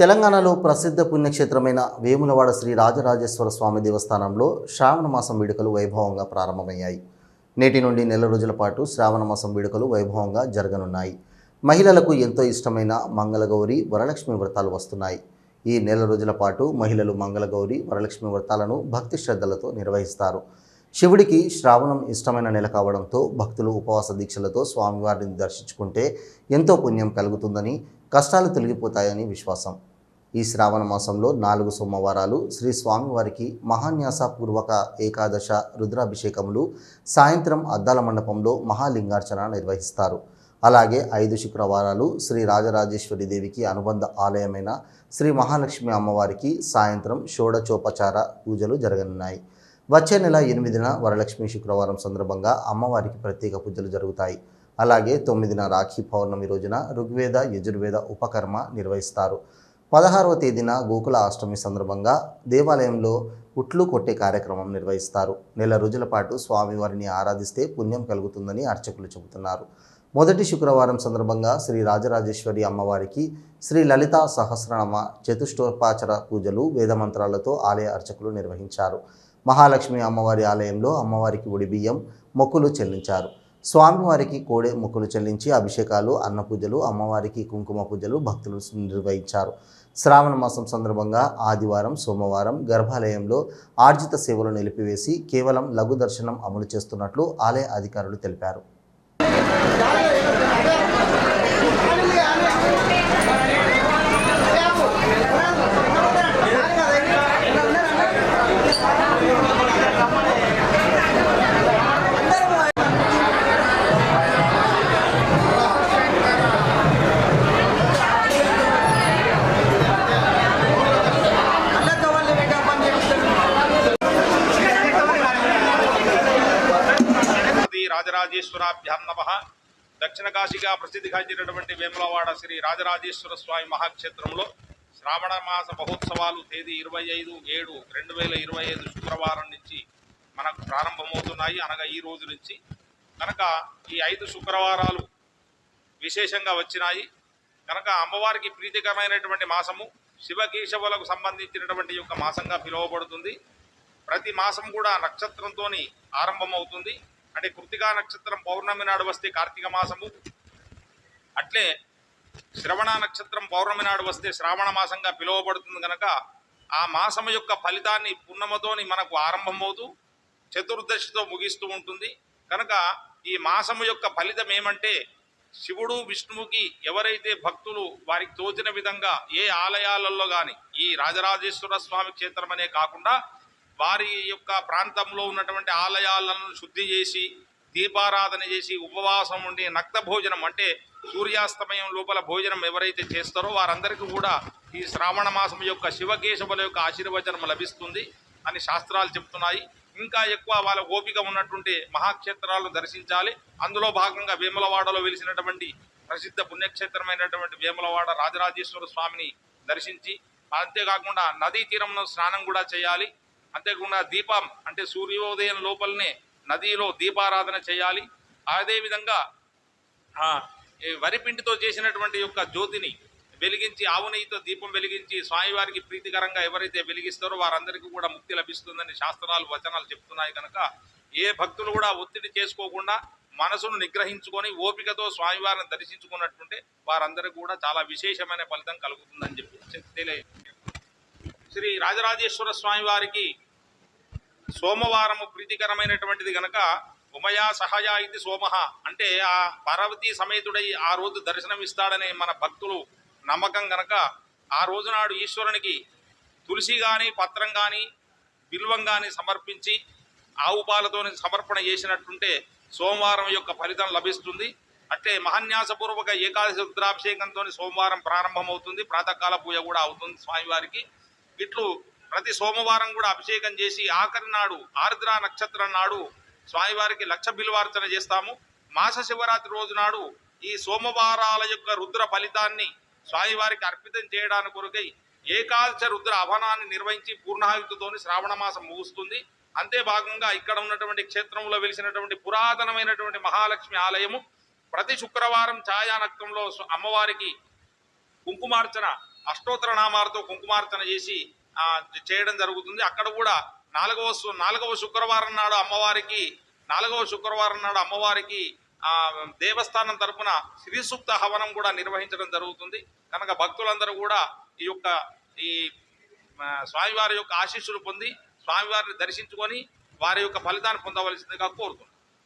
తెలంగాణలో ప్రసిద్ధ పుణ్యక్షేత్రమైన వేములవాడ శ్రీ రాజరాజేశ్వర స్వామి దేవస్థానంలో శ్రావణ మాసం వేడుకలు వైభవంగా ప్రారంభమయ్యాయి. నేటి నుండి నెల రోజుల పాటు శ్రావణ మాసం వేడుకలు వైభవంగా జరగనున్నాయి. మహిళలకు ఎంతో ఇష్టమైన మంగళగౌరి వరలక్ష్మి వ్రతాలు వస్తున్నాయి. ఈ నెల రోజుల పాటు మహిళలు మంగళగౌరి వరలక్ష్మి వ్రతాలను భక్తి శ్రద్ధలతో నిర్వహిస్తారు. శివుడికి శ్రావణం ఇష్టమైన నెల కావడంతో భక్తులు ఉపవాస దీక్షలతో స్వామివారిని దర్శించుకుంటే ఎంతో పుణ్యం కలుగుతుందని కష్టాలు తొలగిపోతాయని విశ్వాసం. ఈ శ్రావణ మాసంలో నాలుగు సోమవారాలు శ్రీ స్వామివారికి మహాన్యాసపూర్వక ఏకాదశ రుద్రాభిషేకములు సాయంత్రం అద్దాల మండపంలో మహాలింగార్చన నిర్వహిస్తారు. అలాగే ఐదు శుక్రవారాలు శ్రీ రాజరాజేశ్వరి దేవికి అనుబంధ ఆలయమైన శ్రీ మహాలక్ష్మి అమ్మవారికి సాయంత్రం షోడచోపచార పూజలు జరగనున్నాయి. వచ్చే నెల ఎనిమిదిన వరలక్ష్మి శుక్రవారం సందర్భంగా అమ్మవారికి ప్రత్యేక పూజలు జరుగుతాయి. అలాగే తొమ్మిదిన రాఖీ పౌర్ణమి రోజున ఋగ్వేద యజుర్వేద ఉపకర్మ నిర్వహిస్తారు. పదహారవ తేదీన గోకుల అష్టమి సందర్భంగా దేవాలయంలో ఉట్లు కొట్టే కార్యక్రమం నిర్వహిస్తారు. నెల రోజుల పాటు స్వామివారిని ఆరాధిస్తే పుణ్యం కలుగుతుందని అర్చకులు చెబుతున్నారు. మొదటి శుక్రవారం సందర్భంగా శ్రీ రాజరాజేశ్వరి అమ్మవారికి శ్రీ లలిత సహస్రనామ చతుష్టోపాచర పూజలు వేదమంత్రాలతో ఆలయ అర్చకులు నిర్వహించారు. మహాలక్ష్మి అమ్మవారి ఆలయంలో అమ్మవారికి ఉడిబియ్యం మొక్కులు చెల్లించారు. స్వామివారికి కోడే మొక్కులు చెల్లించి అభిషేకాలు అన్నపూజలు అమ్మవారికి కుంకుమ పూజలు భక్తులు నిర్వహించారు. శ్రావణ మాసం సందర్భంగా ఆదివారం సోమవారం గర్భాలయంలో ఆర్జిత సేవలు నిలిపివేసి కేవలం లఘు దర్శనం అమలు చేస్తున్నట్లు ఆలయ అధికారులు తెలిపారు. రాజరాజేశ్వరాభ్యాం నమ. దక్షిణ కాశీగా ప్రసిద్ధిగాంచినటువంటి వేములవాడ శ్రీ రాజరాజేశ్వర స్వామి మహాక్షేత్రంలో శ్రావణ మాస మహోత్సవాలు తేదీ ఇరవై ఐదు ఏడు రెండు వేల ఇరవై ఐదు శుక్రవారం నుంచి మనకు ప్రారంభమవుతున్నాయి. అనగా ఈ రోజు నుంచి కనుక ఈ ఐదు శుక్రవారాలు విశేషంగా వచ్చినాయి. కనుక అమ్మవారికి ప్రీతికరమైనటువంటి మాసము శివకేశవులకు సంబంధించినటువంటి యొక్క మాసంగా పిలువబడుతుంది. ప్రతి మాసం కూడా నక్షత్రంతో ఆరంభమవుతుంది. అంటే కృతికా నక్షత్రం పౌర్ణమి నాడు వస్తే కార్తీక మాసము. అట్లే శ్రవణ నక్షత్రం పౌర్ణమి నాడు వస్తే శ్రావణ మాసంగా పిలువబడుతుంది కనుక ఆ మాసం యొక్క ఫలితాన్ని పున్నమతోని మనకు ఆరంభమవుతూ చతుర్దశితో ముగిస్తూ ఉంటుంది. కనుక ఈ మాసము యొక్క ఫలితం ఏమంటే శివుడు విష్ణువుకి ఎవరైతే భక్తులు వారికి తోచిన విధంగా ఏ ఆలయాలలో కానీ ఈ రాజరాజేశ్వర స్వామి క్షేత్రం అనే కాకుండా వారి యొక్క ప్రాంతంలో ఉన్నటువంటి ఆలయాలను శుద్ధి చేసి దీపారాధన చేసి ఉపవాసం ఉండి నక్త భోజనం అంటే సూర్యాస్తమయం లోపల భోజనం ఎవరైతే చేస్తారో వారందరికీ కూడా ఈ శ్రావణ మాసం యొక్క శివకేశవుల యొక్క ఆశీర్వచనం లభిస్తుంది అని శాస్త్రాలు చెప్తున్నాయి. ఇంకా ఎక్కువ వాళ్ళ ఓపిక ఉన్నటువంటి మహాక్షేత్రాలను దర్శించాలి. అందులో భాగంగా వేములవాడలో వెలిసినటువంటి ప్రసిద్ధ పుణ్యక్షేత్రమైనటువంటి వేములవాడ రాజరాజేశ్వర స్వామిని దర్శించి అంతేకాకుండా నదీ తీరంలో స్నానం కూడా చేయాలి. అంతేకాకుండా దీపం అంటే సూర్యోదయం లోపలనే నదిలో దీపారాధన చేయాలి. అదేవిధంగా వరిపిండితో చేసినటువంటి యొక్క జ్యోతిని వెలిగించి ఆవు నెయ్యితో దీపం వెలిగించి స్వామివారికి ప్రీతికరంగా ఎవరైతే వెలిగిస్తారో వారందరికీ కూడా ముక్తి లభిస్తుందని శాస్త్రాలు వచనాలు చెప్తున్నాయి కనుక ఏ భక్తులు కూడా ఒత్తిడి చేసుకోకుండా మనసును నిగ్రహించుకొని ఓపికతో స్వామివారిని దర్శించుకున్నట్టుంటే వారందరికీ కూడా చాలా విశేషమైన ఫలితం కలుగుతుందని చెప్పి తెలియ శ్రీ రాజరాజేశ్వర స్వామి వారికి సోమవారము ప్రీతికరమైనటువంటిది గనక ఉమయా సహజ ఇది సోమహ అంటే ఆ పార్వతీ సమేతుడై ఆ రోజు దర్శనమిస్తాడనే మన భక్తులు నమ్మకం గనక ఆ రోజునాడు ఈశ్వరునికి తులసి కానీ పత్రం కానీ బిల్వం కానీ సమర్పించి ఆవు పాలతో సమర్పణ చేసినట్టుంటే సోమవారం యొక్క ఫలితం లభిస్తుంది. అంటే మహాన్యాసపూర్వక ఏకాదశి రుద్రాభిషేకంతో సోమవారం ప్రారంభమవుతుంది. ప్రాతకాల పూజ కూడా అవుతుంది స్వామివారికి. ఇట్లు ప్రతి సోమవారం కూడా అభిషేకం చేసి ఆఖరి నాడు ఆర్ద్ర నక్షత్రం నాడు స్వామివారికి లక్ష బిల్వార్చన చేస్తాము. మాస శివరాత్రి రోజు నాడు ఈ సోమవారాల యొక్క రుద్ర ఫలితాన్ని స్వామివారికి అర్పితం చేయడానికి కొరకై ఏకాదశ రుద్ర అవనాన్ని నిర్వహించి పూర్ణాయుతితోని శ్రావణ మాసం ముగుస్తుంది. అంతే భాగంగా ఇక్కడ ఉన్నటువంటి క్షేత్రంలో వెలిసినటువంటి పురాతనమైనటువంటి మహాలక్ష్మి ఆలయము ప్రతి శుక్రవారం ఛాయానక్తంలో అమ్మవారికి కుంకుమార్చన అష్టోత్తర నామాలతో కుంకుమార్చన చేసి చేయడం జరుగుతుంది. అక్కడ కూడా నాలుగవ నాలుగవ శుక్రవారం నాడు అమ్మవారికి నాలుగవ శుక్రవారం నాడు అమ్మవారికి దేవస్థానం తరపున శ్రీసూక్త హవనం కూడా నిర్వహించడం జరుగుతుంది. కనుక భక్తులందరూ కూడా ఈ యొక్క ఈ స్వామివారి యొక్క ఆశీస్సులు పొంది స్వామివారిని దర్శించుకొని వారి యొక్క ఫలితాన్ని పొందవలసిందిగా కోరుతున్నాను